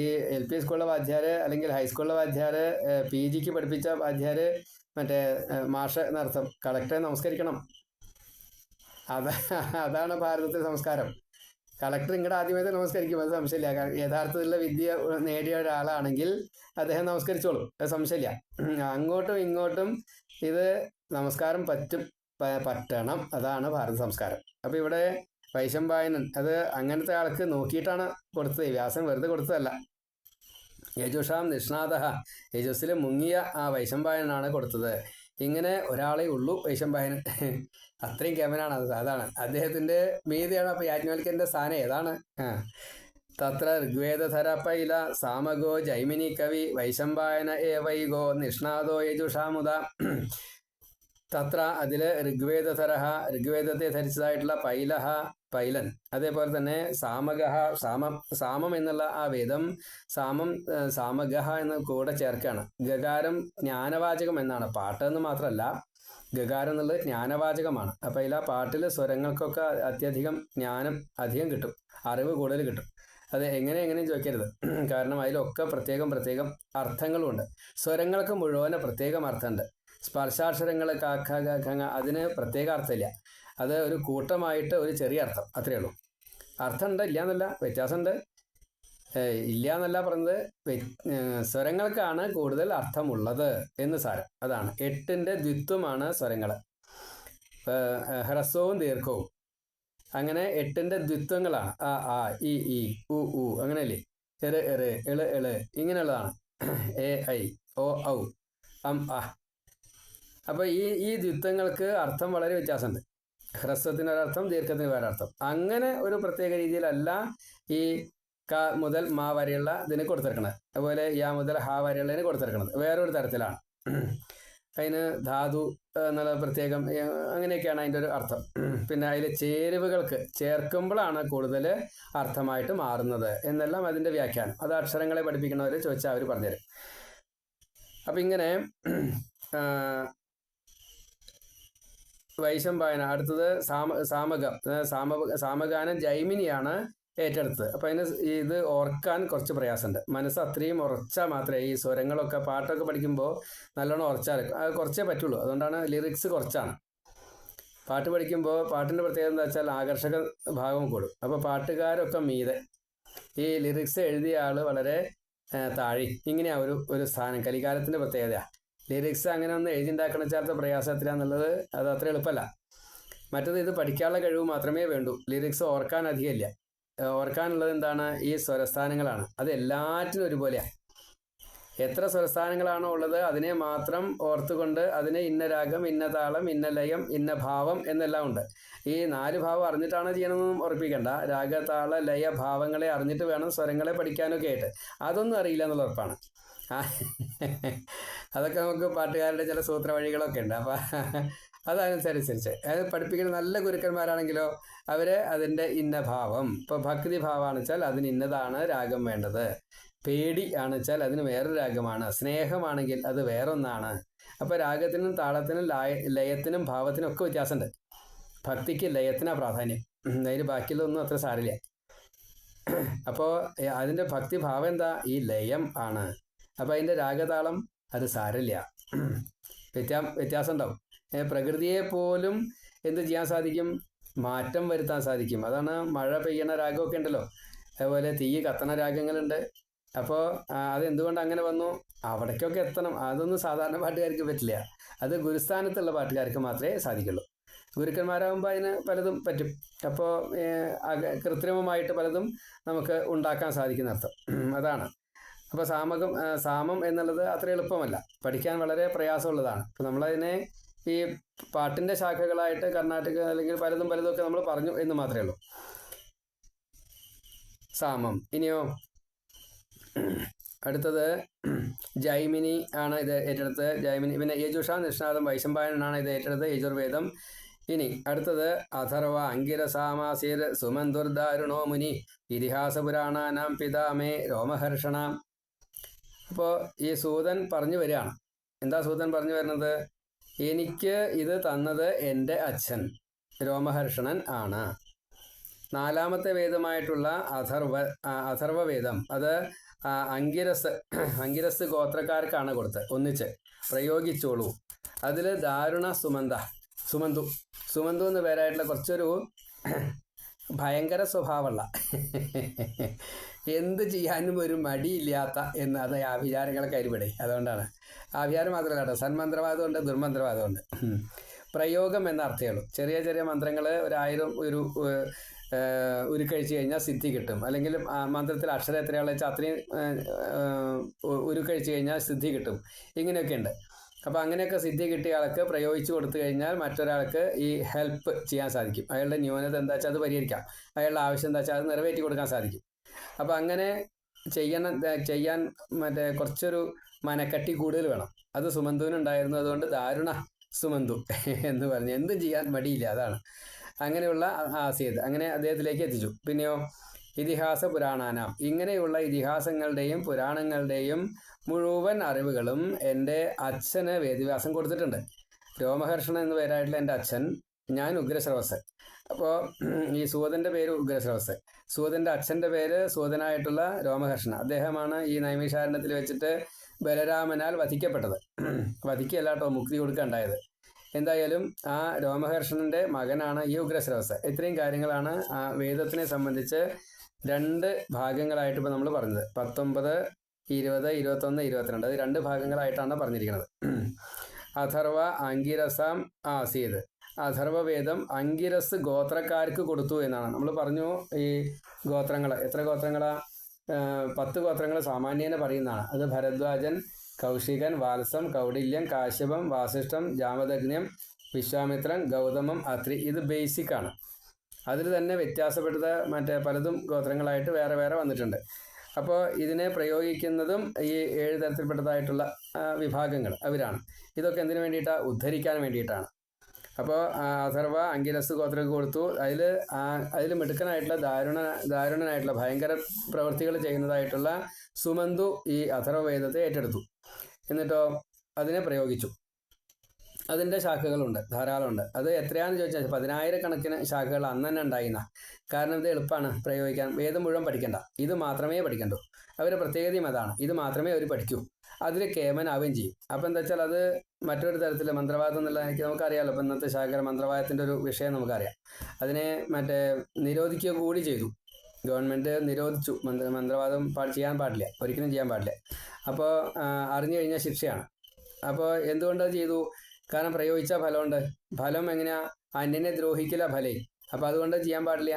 ഈ എൽ പി സ്കൂളിലെ വാദ്യാർ അല്ലെങ്കിൽ ഹൈസ്കൂളിലെ വാദ്യാർ പി ജിക്ക് പഠിപ്പിച്ച വാദ്യാര് മറ്റേ മാഷ നടത്തും കളക്ടറെ നമസ്കരിക്കണം. അതാ അതാണ് ഭാരതത്തിലെ സംസ്കാരം. കളക്ടർ ഇങ്ങോട്ട് ആദ്യമായിട്ട് നമസ്കരിക്കും അത് സംശയമില്ല. യഥാർത്ഥത്തിലുള്ള വിദ്യ നേടിയ ഒരാളാണെങ്കിൽ അദ്ദേഹം നമസ്കരിച്ചോളും അത് സംശയമില്ല. അങ്ങോട്ടും ഇങ്ങോട്ടും ഇത് നമസ്കാരം പറ്റും പറ്റണം. അതാണ് ഭാരത സംസ്കാരം. അപ്പം ഇവിടെ വൈശംപായനൻ അത് അങ്ങനത്തെ ആൾക്ക് നോക്കിയിട്ടാണ് കൊടുത്തത്. വ്യാസം വെറുതെ കൊടുത്തതല്ല. യജുഷാം നിഷ്ണാത യജുസിൽ മുങ്ങിയ ആ വൈശംഭായനാണ് കൊടുത്തത്. ഇങ്ങനെ ഒരാളെ ഉള്ളൂ വൈശംഭായൻ അത്രയും കേമനാണ് അത്. അതാണ്. അദ്ദേഹത്തിന്റെ മീതിയാണ് അപ്പൊ യാജ്ഞവൽക്കന്റെ സ്ഥാനം. ഏതാണ്? തത്ര ഋഗ്വേദധരപ്പൈല സാമഗോ ജൈമിനി കവി വൈശമ്പായന വൈഗോ നിഷ്ണാദോ യജുഷാമുദ. തത്ര അതിൽ ഋഗ്വേദധരഹ ഋഗ്വേദത്തെ ധരിച്ചതായിട്ടുള്ള പൈലഹ പൈലൻ. അതേപോലെ തന്നെ സാമഗഹ സാമം സാമം എന്നുള്ള ആ വേദം സാമം സാമഗഹ എന്ന് കൂടെ ചേർക്കുകയാണ് ഗകാരം ജ്ഞാനവാചകം എന്നാണ്. പാട്ട് എന്ന് മാത്രമല്ല ഗകാരം എന്നുള്ളത് ജ്ഞാനവാചകമാണ്. അപ്പം അതിൽ ആ പാട്ടിൽ സ്വരങ്ങൾക്കൊക്കെ അത്യധികം ജ്ഞാനം അധികം കിട്ടും. അറിവ് കൂടുതൽ കിട്ടും. അത് എങ്ങനെ എങ്ങനെയും ചോദിക്കരുത്. കാരണം അതിലൊക്കെ പ്രത്യേകം പ്രത്യേകം അർത്ഥങ്ങളുമുണ്ട് സ്വരങ്ങൾക്ക് മുഴുവൻ പ്രത്യേകം അർത്ഥമുണ്ട്. സ്പർശാക്ഷരങ്ങൾ കാക്ക ഖ അതിന് പ്രത്യേക അർത്ഥമില്ല. അത് ഒരു കൂട്ടമായിട്ട് ഒരു ചെറിയ അർത്ഥം അത്രയേ ഉള്ളൂ. അർത്ഥമുണ്ട് ഇല്ല എന്നല്ല വ്യത്യാസമുണ്ട്. ഇല്ല എന്നല്ല പറഞ്ഞത് സ്വരങ്ങൾക്കാണ് കൂടുതൽ അർത്ഥമുള്ളത് എന്ന് സാരം. അതാണ്. എട്ടിന്റെ ദ്വിത്വമാണ് സ്വരങ്ങൾ ഹ്രസ്വവും ദീർഘവും. അങ്ങനെ എട്ടിന്റെ ദ്വിത്വങ്ങളാണ്. ആ ആ ഇ ഇ ഉ ഉ അങ്ങനെയല്ലേ? എറ് എറ് എൾ എൾ ഇങ്ങനെയുള്ളതാണ്. എ ഐ ഒ ഔ അം ആ അപ്പൊ ഈ ഈ ദ്വിത്വങ്ങൾക്ക് അർത്ഥം വളരെ വ്യത്യാസമുണ്ട്. ഹ്രസ്വത്തിന് ഒരർത്ഥം ദീർഘത്തിന് വേറെ അർത്ഥം അങ്ങനെ ഒരു പ്രത്യേക രീതിയിലല്ല ഈ ക മുതൽ മാ വരെയുള്ള ഇതിന് കൊടുത്തിരിക്കണത്. അതുപോലെ യാ മുതൽ ഹ വരെയുള്ളതിന് കൊടുത്തിരിക്കണത്. വേറൊരു തരത്തിലാണ്. അതിന് ധാതു എന്നുള്ള പ്രത്യേകം അങ്ങനെയൊക്കെയാണ് അതിന്റെ ഒരു അർത്ഥം. പിന്നെ അതിൽ ചേരുവകൾക്ക് ചേർക്കുമ്പോഴാണ് കൂടുതൽ അർത്ഥമായിട്ട് മാറുന്നത് എന്നെല്ലാം അതിന്റെ വ്യാഖ്യാനം. അത് അക്ഷരങ്ങളെ പഠിപ്പിക്കുന്നവർ ചോദിച്ചാൽ അവർ പറഞ്ഞുതരും. അപ്പം ഇങ്ങനെ വൈശമ്പായന അടുത്തത് സാമ സാമകം. സാമ സാമഗാനം ജൈമിനിയാണ് ഏറ്റെടുത്തത്. അപ്പം അതിന് ഇത് ഓർക്കാൻ കുറച്ച് പ്രയാസമുണ്ട്. മനസ്സ് അത്രയും ഉറച്ചാൽ മാത്രമേ ഈ സ്വരങ്ങളൊക്കെ പാട്ടൊക്കെ പഠിക്കുമ്പോൾ നല്ലോണം ഉറച്ചാൽ അത് കുറച്ചേ പറ്റുള്ളൂ. അതുകൊണ്ടാണ് ലിറിക്സ് കുറച്ചാണ്. പാട്ട് പഠിക്കുമ്പോൾ പാട്ടിന്റെ പ്രത്യേകത എന്താ വെച്ചാൽ ആകർഷക ഭാഗം കൂടും. അപ്പോൾ പാട്ടുകാരൊക്കെ മീതെ. ഈ ലിറിക്സ് എഴുതിയ ആൾ വളരെ താഴെ. ഇങ്ങനെയാ ഒരു ഒരു സ്ഥാനം. കലികാലത്തിന്റെ പ്രത്യേകതയാണ് ലിറിക്സ് അങ്ങനെ ഒന്ന് എഴുതിണ്ടാക്കണ ചേർത്ത പ്രയാസത്തിലാന്നുള്ളത് അത് അത്ര എളുപ്പമല്ല. മറ്റത് ഇത് പഠിക്കാനുള്ള കഴിവ് മാത്രമേ വേണ്ടൂ. ലിറിക്സ് ഓർക്കാൻ അധികമില്ല ഓർക്കാനുള്ളത് എന്താണ്? ഈ സ്വരസ്ഥാനങ്ങളാണ്. അത് എല്ലാറ്റിനും ഒരുപോലെയാണ് എത്ര സ്വരസ്ഥാനങ്ങളാണോ ഉള്ളത് അതിനെ മാത്രം ഓർത്തുകൊണ്ട് അതിനെ ഇന്ന രാഗം ഇന്ന താളം ഇന്ന ലയം ഇന്ന ഭാവം എന്നെല്ലാം ഉണ്ട്. ഈ നാല് ഭാവം അറിഞ്ഞിട്ടാണ് ചെയ്യണമെന്നും ഉറപ്പിക്കേണ്ട. രാഗ താള ലയ ഭാവങ്ങളെ അറിഞ്ഞിട്ട് വേണം സ്വരങ്ങളെ പഠിക്കാനൊക്കെ ആയിട്ട്. അതൊന്നും അറിയില്ല എന്നുള്ള ഉറപ്പാണ്. അതൊക്കെ നമുക്ക് പാട്ടുകാരുടെ ചില സൂത്ര വഴികളൊക്കെ ഉണ്ട്. അപ്പം അതനുസരിച്ച് അത് പഠിപ്പിക്കുന്ന നല്ല ഗുരുക്കന്മാരാണെങ്കിലോ അവർ അതിന്റെ ഇന്ന ഭാവം ഇപ്പം ഭക്തി ഭാവമാണ് വെച്ചാൽ അതിന് ഇന്നതാണ് രാഗം വേണ്ടത്. പേടി ആണ് വെച്ചാൽ അതിന് വേറൊരു രാഗമാണ്. സ്നേഹമാണെങ്കിൽ അത് വേറൊന്നാണ്. അപ്പോൾ രാഗത്തിനും താളത്തിനും ലായ ലയത്തിനും ഭാവത്തിനും ഒക്കെ വ്യത്യാസമുണ്ട്. ഭക്തിക്ക് ലയത്തിനാ പ്രാധാന്യം. അതിന് ബാക്കിയുള്ളതൊന്നും അത്ര സാരില്ല അപ്പോൾ അതിന്റെ ഭക്തി ഭാവം എന്താ? ഈ ലയം ആണ്. അപ്പോൾ അതിന്റെ രാഗതാളം അത് സാരല്ല. വ്യത്യാ വ്യത്യാസം ഉണ്ടാവും പ്രകൃതിയെ പോലും എന്ത് ചെയ്യാൻ സാധിക്കും? മാറ്റം വരുത്താൻ സാധിക്കും. അതാണ് മഴ പെയ്യണ രാഗമൊക്കെ ഉണ്ടല്ലോ. അതുപോലെ തീ കത്തണ രാഗങ്ങളുണ്ട്. അപ്പോൾ അതെന്തുകൊണ്ട് അങ്ങനെ വന്നു? അവിടേക്കൊക്കെ എത്തണം. അതൊന്നും സാധാരണ പാട്ടുകാർക്ക് പറ്റില്ല. അത് ഗുരുസ്ഥാനത്തുള്ള പാട്ടുകാർക്ക് മാത്രമേ സാധിക്കുള്ളൂ. ഗുരുക്കന്മാരാകുമ്പോൾ അതിന് പലതും പറ്റും. അപ്പോൾ കൃത്രിമമായിട്ട് പലതും നമുക്ക് ഉണ്ടാക്കാൻ സാധിക്കുന്ന അർത്ഥം അതാണ്. അപ്പോൾ സാമകം സാമം എന്നുള്ളത് അത്ര എളുപ്പമല്ല. പഠിക്കാൻ വളരെ പ്രയാസമുള്ളതാണ്. അപ്പോൾ നമ്മളതിനെ ഈ പാട്ടിന്റെ ശാഖകളായിട്ട് കർണാടക അല്ലെങ്കിൽ പലതും പലതും ഒക്കെ നമ്മൾ പറഞ്ഞു എന്ന് മാത്രമേ ഉള്ളൂ. സാമം. ഇനിയോ അടുത്തത് ജൈമിനി ആണ് ഇത് ഏറ്റെടുത്തത്. ജൈമിനി പിന്നെ യജുഷ നിഷ്ണാദം വൈശമ്പായനാണ് ഇത് ഏറ്റെടുത്തത് യജുർവേദം. ഇനി അടുത്തത് അഥർവ അങ്കിരസാമാസീർ സുമന്തുർദാരുണോ മുനി. ഇതിഹാസ പുരാണാനാം പിതാമേ രോമഹർഷണ. അപ്പോൾ ഈ സൂതൻ പറഞ്ഞു വരികയാണ്. എന്താ സൂതൻ പറഞ്ഞു വരുന്നത്? എനിക്ക് ഇത് തന്നത് എന്റെ അച്ഛൻ രോമഹർഷണൻ ആണ്. നാലാമത്തെ വേദമായിട്ടുള്ള അഥർവ അഥർവ അഥർവവേദം. അത് അങ്കിരസ് അങ്കിരസ് ഗോത്രക്കാർക്കാണ് കൊടുത്തത്. ഒന്നിച്ച് പ്രയോഗിച്ചോളൂ. അതിൽ ദാരുണ സുമന്ത സുമന്തു സുമന്തു എന്ന് പേരായിട്ടുള്ള കുറച്ചൊരു ഭയങ്കര സ്വഭാവമുള്ള എന്ത് ചെയ്യാനും ഒരു മടിയില്ലാത്ത എന്ന് അത് ആ വിചാരങ്ങളൊക്കെ അരിപടെ അതുകൊണ്ടാണ്. ആ വിചാരം മാത്രമല്ല കേട്ടോ. സന്മന്ത്രവാദമുണ്ട് ദുർമന്ത്രവാദമുണ്ട് പ്രയോഗം എന്ന അർത്ഥമേ ഉള്ളൂ ചെറിയ ചെറിയ മന്ത്രങ്ങൾ ഒരായിരം ഒരു ഉരുക്കഴിച്ച് കഴിഞ്ഞാൽ സിദ്ധി കിട്ടും. അല്ലെങ്കിൽ മന്ത്രത്തിൽ അക്ഷരം എത്രയാണെന്ന് വെച്ചാൽ അത്രയും ഉരുക്കഴിച്ച് കഴിഞ്ഞാൽ സിദ്ധി കിട്ടും. ഇങ്ങനെയൊക്കെ ഉണ്ട്. അപ്പോൾ അങ്ങനെയൊക്കെ സിദ്ധി കിട്ടിയ ആൾക്ക് പ്രയോഗിച്ചു കൊടുത്തു കഴിഞ്ഞാൽ മറ്റൊരാൾക്ക് ഈ ഹെൽപ്പ് ചെയ്യാൻ സാധിക്കും. അയാളുടെ ന്യൂനത എന്താ വെച്ചാൽ അത് പരിഹരിക്കാം. അയാളുടെ ആവശ്യം എന്താ വെച്ചാൽ അത് നിറവേറ്റി കൊടുക്കാൻ സാധിക്കും. അപ്പോൾ അങ്ങനെ ചെയ്യണം ചെയ്യാൻ മറ്റേ കുറച്ചൊരു മനക്കട്ടി കൂടുതൽ വേണം. അത് സുമന്തുവിനുണ്ടായിരുന്നു അതുകൊണ്ട് ദാരുണ സുമന്തു എന്ന് പറഞ്ഞു. എന്തും ചെയ്യാൻ മടിയില്ല അതാണ്. അങ്ങനെയുള്ള ആസിയത്. അങ്ങനെ അദ്ദേഹത്തിലേക്ക് എത്തിച്ചു. പിന്നെയോ ഇതിഹാസ പുരാണാനാം. ഇങ്ങനെയുള്ള ഇതിഹാസങ്ങളുടെയും പുരാണങ്ങളുടെയും മുഴുവൻ അറിവുകളും എന്റെ അച്ഛന് വേദവ്യാസം കൊടുത്തിട്ടുണ്ട്. രോമഹർഷണ എന്ന് പേരായിട്ടുള്ള എന്റെ അച്ഛൻ ഞാൻ ഉഗ്രശ്രവസ് അപ്പോൾ ഈ സൂതന്റെ പേര് ഉഗ്രശ്രവസ്. സൂതന്റെ അച്ഛന്റെ പേര് സൂതനായിട്ടുള്ള രോമകൃഷ്ണ അദ്ദേഹമാണ് ഈ നൈമിഷാരണത്തിൽ വെച്ചിട്ട് ബലരാമനാൽ വധിക്കപ്പെട്ടത്. വധിക്കല്ലാട്ടോ മുക്തി കൊടുക്കണ്ടായത്. എന്തായാലും ആ രോമഹർഷണന്റെ മകനാണ് ഈ ഉഗ്രശ്രവസ്. ഇത്രയും കാര്യങ്ങളാണ് ആ വേദത്തിനെ സംബന്ധിച്ച് രണ്ട് ഭാഗങ്ങളായിട്ട് ഇപ്പോൾ നമ്മൾ പറഞ്ഞത്. പത്തൊമ്പത് ഇരുപത് ഇരുപത്തൊന്ന് ഇരുപത്തിരണ്ട്. അത് രണ്ട് ഭാഗങ്ങളായിട്ടാണ് പറഞ്ഞിരിക്കുന്നത് അഥർവ അങ്കിരസാം ആസീത് അഥർവവേദം അങ്കിരസ് ഗോത്രക്കാർക്ക് കൊടുത്തു എന്നാണ്. നമ്മൾ പറഞ്ഞു ഈ ഗോത്രങ്ങൾ എത്ര ഗോത്രങ്ങളാ? പത്ത് ഗോത്രങ്ങൾ സാമാന്യേന പറയുന്നതാണ്. അത് ഭരദ്വാജൻ കൗശികൻ വാത്സം കൗടില്യം കാശ്യപം വാസിഷ്ഠം ജാമദഗ്ന്യം വിശ്വാമിത്രൻ ഗൗതമം അത്രി. ഇത് ബേസിക് ആണ്. അതിൽ തന്നെ വ്യത്യാസപ്പെടുത്ത മറ്റേ പലതും ഗോത്രങ്ങളായിട്ട് വേറെ വേറെ വന്നിട്ടുണ്ട്. അപ്പോൾ ഇതിനെ പ്രയോഗിക്കുന്നതും ഈ ഏഴ് തരത്തിൽപ്പെട്ടതായിട്ടുള്ള വിഭാഗങ്ങൾ അവരാണ്. ഇതൊക്കെ എന്തിനു വേണ്ടിയിട്ടാണ് ഉദ്ധരിക്കാൻ വേണ്ടിയിട്ടാണ്. അപ്പോൾ അഥർവ അങ്കിലസ് ഗോത്രക്ക് കൊടുത്തു. അതിൽ അതിൽ മിടുക്കനായിട്ടുള്ള ദാരുണ ദാരുണനായിട്ടുള്ള ഭയങ്കര പ്രവൃത്തികൾ ചെയ്യുന്നതായിട്ടുള്ള സുമന്തു ഈ അഥർവ വേദത്തെ ഏറ്റെടുത്തു. എന്നിട്ടോ അതിനെ പ്രയോഗിച്ചു. അതിന്റെ ശാഖകളുണ്ട് ധാരാളമുണ്ട്. അത് എത്രയാണെന്ന് ചോദിച്ചാൽ പതിനായിരക്കണക്കിന് ശാഖകൾ അന്ന് തന്നെ ഉണ്ടായിരുന്ന കാരണം ഇത് എളുപ്പമാണ് പ്രയോഗിക്കാൻ. വേദം മുഴുവൻ പഠിക്കണ്ട. ഇത് മാത്രമേ പഠിക്കണ്ടൂ. അവരുടെ പ്രത്യേകതയും അതാണ്. ഇത് മാത്രമേ അവർ പഠിക്കൂ. അതിൽ കേമനാവുകയും ചെയ്യും. അപ്പം എന്താ വെച്ചാൽ അത് മറ്റൊരു തരത്തിൽ മന്ത്രവാദം എന്നുള്ള എനിക്ക് നമുക്കറിയാമല്ലോ ഇപ്പം ഇന്നത്തെ ശാഖര മന്ത്രവാദത്തിന്റെ ഒരു വിഷയം നമുക്കറിയാം. അതിനെ മറ്റേ നിരോധിക്കുക കൂടി ചെയ്തു. ഗവൺമെന്റ് നിരോധിച്ചു. മന്ത്ര മന്ത്രവാദം ചെയ്യാൻ പാടില്ല. ഒരിക്കലും ചെയ്യാൻ പാടില്ല. അപ്പോൾ അറിഞ്ഞു കഴിഞ്ഞാൽ ശിക്ഷയാണ്. അപ്പോൾ എന്തുകൊണ്ട് ചെയ്തു? കാരണം പ്രയോഗിച്ച ഫലമുണ്ട് ഫലം എങ്ങനെയാ? അന്യനെ ദ്രോഹിക്കില്ല ഫലേ. അപ്പോൾ അതുകൊണ്ട് ചെയ്യാൻ പാടില്ല.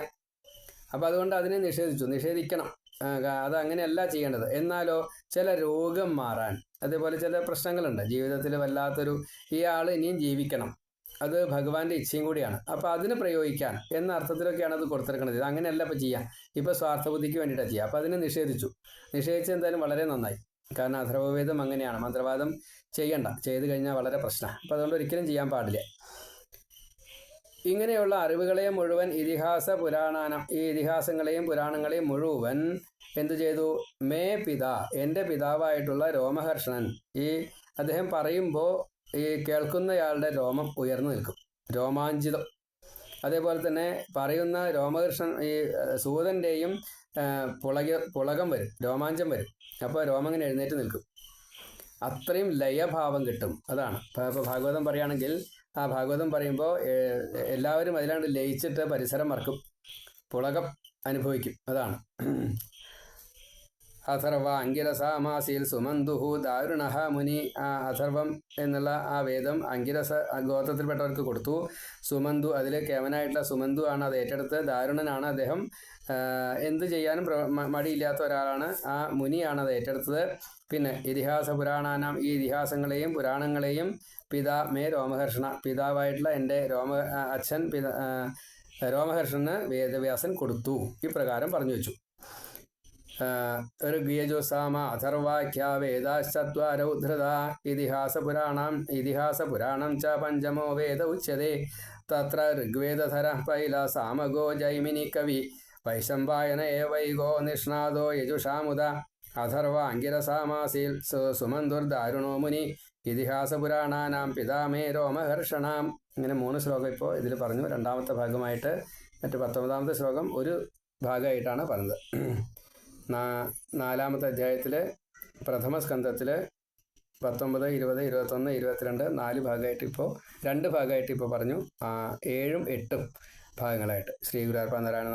അപ്പോൾ അതുകൊണ്ട് അതിനെ നിഷേധിച്ചു. നിഷേധിക്കണം. അത് അങ്ങനെയല്ല ചെയ്യേണ്ടത്. എന്നാലോ ചില രോഗം മാറാൻ അതേപോലെ ചില പ്രശ്നങ്ങളുണ്ട്. ജീവിതത്തിൽ വല്ലാത്തൊരു ഈ ആൾ ഇനിയും ജീവിക്കണം. അത് ഭഗവാന്റെ ഇച്ഛയും കൂടിയാണ്. അപ്പോൾ അതിന് പ്രയോഗിക്കാൻ എന്ന അർത്ഥത്തിലൊക്കെയാണ് അത് കൊടുത്തിരിക്കുന്നത് ഇത് അങ്ങനെയല്ല ഇപ്പൊ ചെയ്യാൻ ഇപ്പൊ സ്വാർത്ഥബുദ്ധിക്ക് വേണ്ടിയിട്ടാണ് ചെയ്യുക അപ്പോൾ അതിനെ നിഷേധിച്ചു. നിഷേധിച്ച് എന്തായാലും വളരെ നന്നായി. കാരണം അഥർവവേദം അങ്ങനെയാണ്. മന്ത്രവാദം ചെയ്യണ്ട. ചെയ്തു കഴിഞ്ഞാൽ വളരെ പ്രശ്നമാണ് അപ്പോൾ അതുകൊണ്ട് ഒരിക്കലും ചെയ്യാൻ പാടില്ല. ഇങ്ങനെയുള്ള അറിവുകളെ മുഴുവൻ ഇതിഹാസ പുരാണാനം ഈ ഇതിഹാസങ്ങളെയും പുരാണങ്ങളെയും മുഴുവൻ എന്തു ചെയ്തു? മേ പിത എന്റെ പിതാവായിട്ടുള്ള രോമഹർഷണൻ. ഈ അദ്ദേഹം പറയുമ്പോൾ ഈ കേൾക്കുന്നയാളുടെ രോമം ഉയർന്നു നിൽക്കും. രോമാഞ്ചിതം. അതേപോലെ തന്നെ പറയുന്ന രോമകൃഷ്ണൻ ഈ സൂതന്റെയും പുളക പുളകം വരും രോമാഞ്ചം വരും. അപ്പോൾ രോമം ഇങ്ങനെ എഴുന്നേറ്റ് നിൽക്കും. അത്രയും ലയഭാവം കിട്ടും. അതാണ്. ഇപ്പോൾ ഭാഗവതം പറയുകയാണെങ്കിൽ ആ ഭാഗവതം പറയുമ്പോൾ എല്ലാവരും അതിലാണ് ലയിച്ചിട്ട് പരിസരം മറക്കും. പുളകം അനുഭവിക്കും. അതാണ്. അഥർവ അങ്കിരസാമാസിൽ സുമന്തുഹു ദാരുണഹ മുനി ആ അഥർവം എന്നുള്ള ആ വേദം അങ്കിരസ ഗോത്രത്തിൽപ്പെട്ടവർക്ക് കൊടുത്തു. സുമന്തു അതിൽ കേവനായിട്ടുള്ള സുമന്തു ആണ് അത് ഏറ്റെടുത്ത് ദാരുണനാണ് അദ്ദേഹം. എന്ത് ചെയ്യാനും മടിയില്ലാത്ത ഒരാളാണ്. ആ മുനിയാണ് അത് ഏറ്റെടുത്തത്. പിന്നെ ഇതിഹാസ പുരാണാനാം ഈ ഇതിഹാസങ്ങളെയും പുരാണങ്ങളെയും പിതാ മേ രോമഹർഷണ. പിതാവായിട്ടുള്ള എന്റെ രോമ അച്ഛൻ പിതാ രോമഹർഷന് വേദവ്യാസൻ കൊടുത്തു. ഇപ്രകാരം പറഞ്ഞു വെച്ചു. ഋഗ്യജുസാമ അഥർവാഖ്യ പുരാണം ഇതിഹാസപുരാണം ഇതിഹാസപുരാണം ച പഞ്ചമോ വേദ ഉച്യത്തെ തത്ര ഋഗ്വേദധര പൈല സാമഗോ ജൈമിനി കവി. വൈശമ്പായന ഏവൈകോ നിഷ്ണാദോ യജുഷാമുദ. അഥർവ അങ്കിരസാമാസീൽ സുമന്തുർദാരുണോ മുനി. ഇതിഹാസപുരാണാനാം പിതാമേ രോമഹർഷണാം. ഇങ്ങനെ മൂന്ന് ശ്ലോകം ഇപ്പോൾ ഇതിൽ പറഞ്ഞു. രണ്ടാമത്തെ ഭാഗമായിട്ട് മറ്റ് പത്തൊമ്പതാമത്തെ ശ്ലോകം ഒരു ഭാഗമായിട്ടാണ് പറഞ്ഞത്. നാലാമത്തെ അധ്യായത്തിൽ പ്രഥമ സ്കന്ധത്തിൽ പത്തൊമ്പത് ഇരുപത് ഇരുപത്തൊന്ന് ഇരുപത്തിരണ്ട് നാല് ഭാഗമായിട്ട് ഇപ്പോൾ രണ്ട് ഭാഗമായിട്ട് ഇപ്പോൾ പറഞ്ഞു. ഏഴും എട്ടും ഭാഗങ്ങളായിട്ട്. ശ്രീ ഗുരുവാർപ്പ നാരായണ